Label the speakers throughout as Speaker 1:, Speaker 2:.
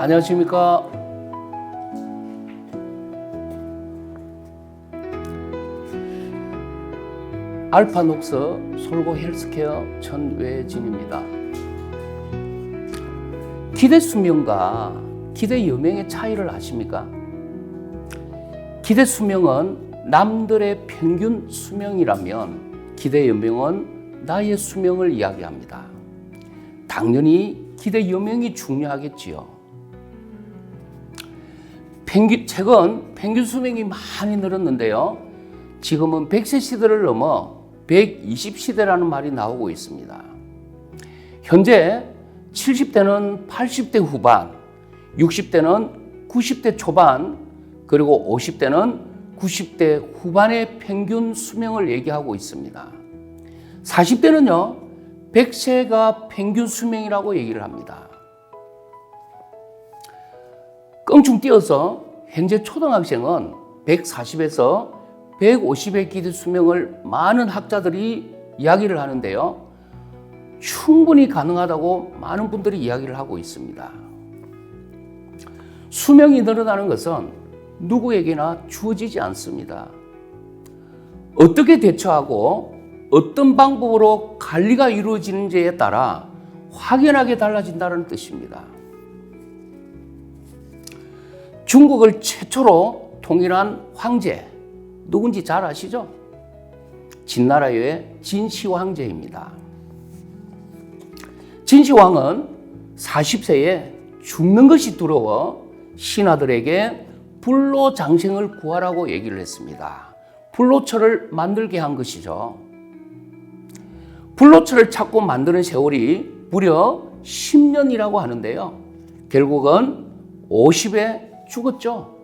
Speaker 1: 안녕하십니까. 알파녹스 솔고 헬스케어 전외진입니다. 기대 수명과 기대 여명의 차이를 아십니까? 기대 수명은 남들의 평균 수명이라면 기대 여명은 나의 수명을 이야기합니다. 당연히 기대 여명이 중요하겠지요. 평균, 최근 평균 수명이 많이 늘었는데요. 지금은 100세 시대를 넘어 120시대라는 말이 나오고 있습니다. 현재 70대는 80대 후반, 60대는 90대 초반, 그리고 50대는 90대 후반의 평균 수명을 얘기하고 있습니다. 40대는요, 100세가 평균 수명이라고 얘기를 합니다. 껑충 뛰어서 현재 초등학생은 140에서 150의 기대 수명을 많은 학자들이 이야기를 하는데요. 충분히 가능하다고 많은 분들이 이야기를 하고 있습니다. 수명이 늘어나는 것은 누구에게나 주어지지 않습니다. 어떻게 대처하고 어떤 방법으로 관리가 이루어지는지에 따라 확연하게 달라진다는 뜻입니다. 중국을 최초로 통일한 황제 누군지 잘 아시죠? 진나라의 진시 황제입니다. 진시 왕은 40세에 죽는 것이 두려워 신하들에게 불로 장생을 구하라고 얘기를 했습니다. 불로처를 만들게 한 것이죠. 불로처를 찾고 만드는 세월이 무려 10년이라고 하는데요. 결국은 50에 죽었죠.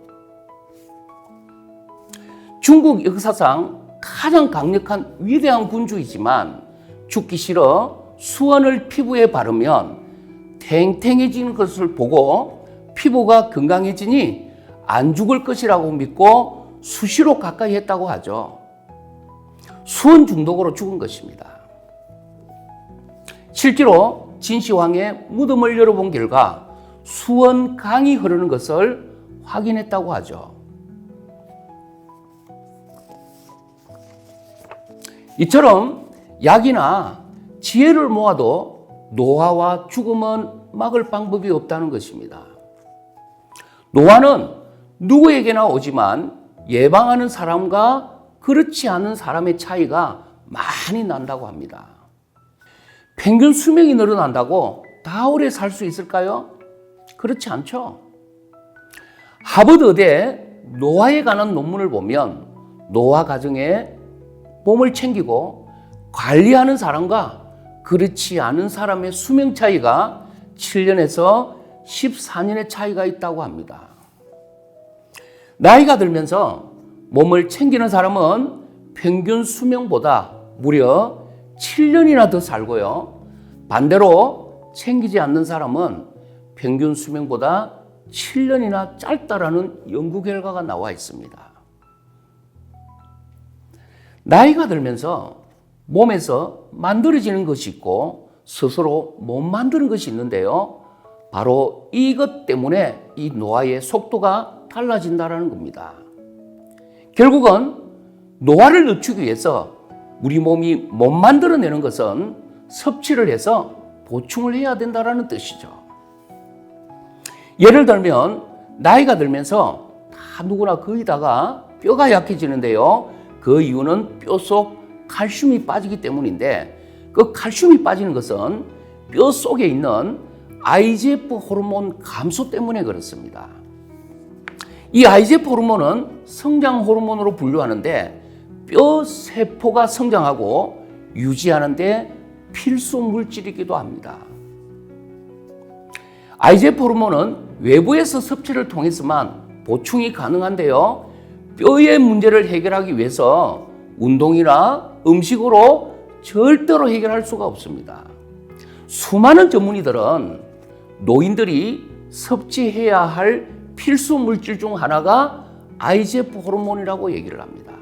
Speaker 1: 중국 역사상 가장 강력한 위대한 군주이지만 죽기 싫어 수원을 피부에 바르면 탱탱해지는 것을 보고 피부가 건강해지니 안 죽을 것이라고 믿고 수시로 가까이 했다고 하죠. 수원 중독으로 죽은 것입니다. 실제로 진시황의 무덤을 열어본 결과 수원 강이 흐르는 것을 확인했다고 하죠. 이처럼 약이나 지혜를 모아도 노화와 죽음은 막을 방법이 없다는 것입니다. 노화는 누구에게나 오지만 예방하는 사람과 그렇지 않은 사람의 차이가 많이 난다고 합니다. 평균 수명이 늘어난다고 다 오래 살 수 있을까요? 그렇지 않죠. 하버드 의대 노화에 관한 논문을 보면 노화 과정에 몸을 챙기고 관리하는 사람과 그렇지 않은 사람의 수명 차이가 7년에서 14년의 차이가 있다고 합니다. 나이가 들면서 몸을 챙기는 사람은 평균 수명보다 무려 7년이나 더 살고요. 반대로 챙기지 않는 사람은 평균 수명보다 7년이나 짧다라는 연구 결과가 나와 있습니다. 나이가 들면서 몸에서 만들어지는 것이 있고 스스로 못 만드는 것이 있는데요. 바로 이것 때문에 이 노화의 속도가 달라진다는 겁니다. 결국은 노화를 늦추기 위해서 우리 몸이 못 만들어내는 것은 섭취를 해서 보충을 해야 된다는 뜻이죠. 예를 들면 나이가 들면서 다 누구나 거의 다가 뼈가 약해지는데요. 그 이유는 뼈 속 칼슘이 빠지기 때문인데 그 칼슘이 빠지는 것은 뼈 속에 있는 IGF 호르몬 감소 때문에 그렇습니다. 이 IGF 호르몬은 성장 호르몬으로 분류하는데 뼈 세포가 성장하고 유지하는데 필수 물질이기도 합니다. IGF 호르몬은 외부에서 섭취를 통해서만 보충이 가능한데요. 뼈의 문제를 해결하기 위해서 운동이나 음식으로 절대로 해결할 수가 없습니다. 수많은 전문의들은 노인들이 섭취해야 할 필수 물질 중 하나가 IGF 호르몬이라고 얘기를 합니다.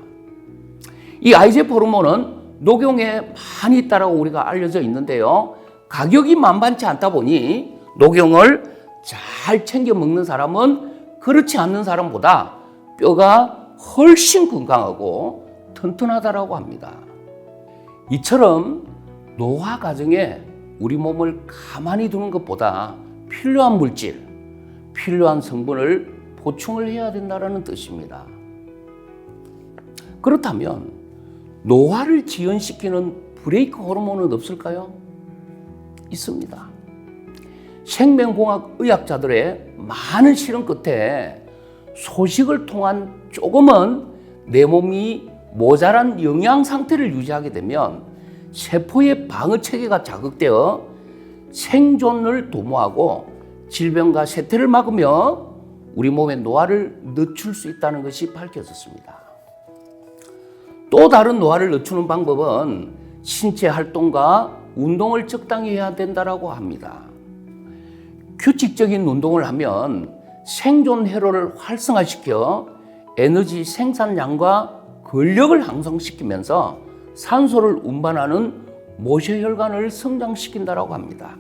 Speaker 1: 이 IGF 호르몬은 녹용에 많이 있다고 우리가 알려져 있는데요. 가격이 만만치 않다 보니 녹용을 잘 챙겨 먹는 사람은 그렇지 않는 사람보다 뼈가 훨씬 건강하고 튼튼하다라고 합니다. 이처럼 노화 과정에 우리 몸을 가만히 두는 것보다 필요한 물질, 필요한 성분을 보충을 해야 된다는 뜻입니다. 그렇다면 노화를 지연시키는 브레이크 호르몬은 없을까요? 있습니다. 생명공학 의학자들의 많은 실험 끝에 소식을 통한 조금은 내 몸이 모자란 영양 상태를 유지하게 되면 세포의 방어 체계가 자극되어 생존을 도모하고 질병과 쇠퇴를 막으며 우리 몸의 노화를 늦출 수 있다는 것이 밝혀졌습니다. 또 다른 노화를 늦추는 방법은 신체 활동과 운동을 적당히 해야 된다라고 합니다. 규칙적인 운동을 하면 생존 회로를 활성화시켜 에너지 생산량과 근력을 향상시키면서 산소를 운반하는 모세혈관을 성장시킨다라고 합니다.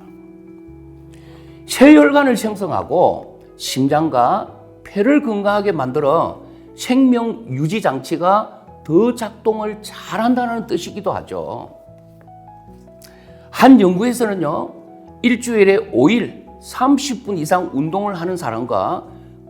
Speaker 1: 쇄혈관을 생성하고 심장과 폐를 건강하게 만들어 생명 유지 장치가 더 작동을 잘한다는 뜻이기도 하죠. 한 연구에서는요, 일주일에 5일 30분 이상 운동을 하는 사람과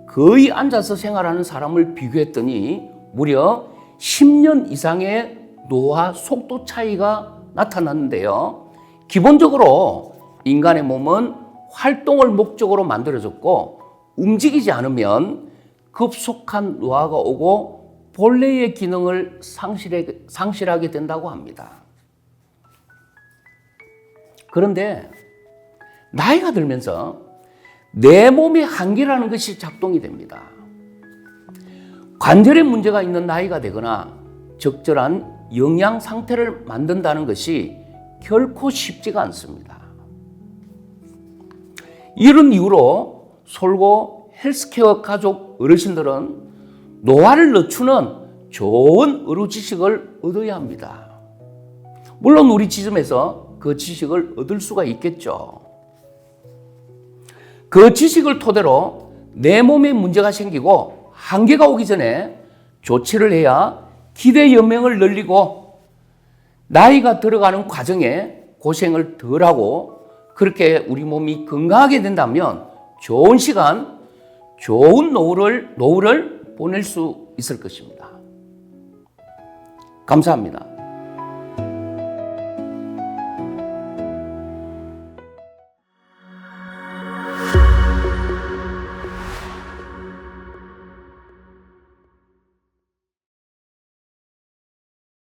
Speaker 1: 거의 앉아서 생활하는 사람을 비교했더니 무려 10년 이상의 노화 속도 차이가 나타났는데요. 기본적으로 인간의 몸은 활동을 목적으로 만들어졌고 움직이지 않으면 급속한 노화가 오고 본래의 기능을 상실하게, 된다고 합니다. 그런데 나이가 들면서 내 몸의 한계라는 것이 작동이 됩니다. 관절에 문제가 있는 나이가 되거나 적절한 영양 상태를 만든다는 것이 결코 쉽지가 않습니다. 이런 이유로 솔고 헬스케어 가족 어르신들은 노화를 늦추는 좋은 의료 지식을 얻어야 합니다. 물론 우리 지점에서 그 지식을 얻을 수가 있겠죠. 그 지식을 토대로 내 몸에 문제가 생기고 한계가 오기 전에 조치를 해야 기대 연명을 늘리고 나이가 들어가는 과정에 고생을 덜하고 그렇게 우리 몸이 건강하게 된다면 좋은 시간, 좋은 노후를, 노후를 보낼 수 있을 것입니다. 감사합니다.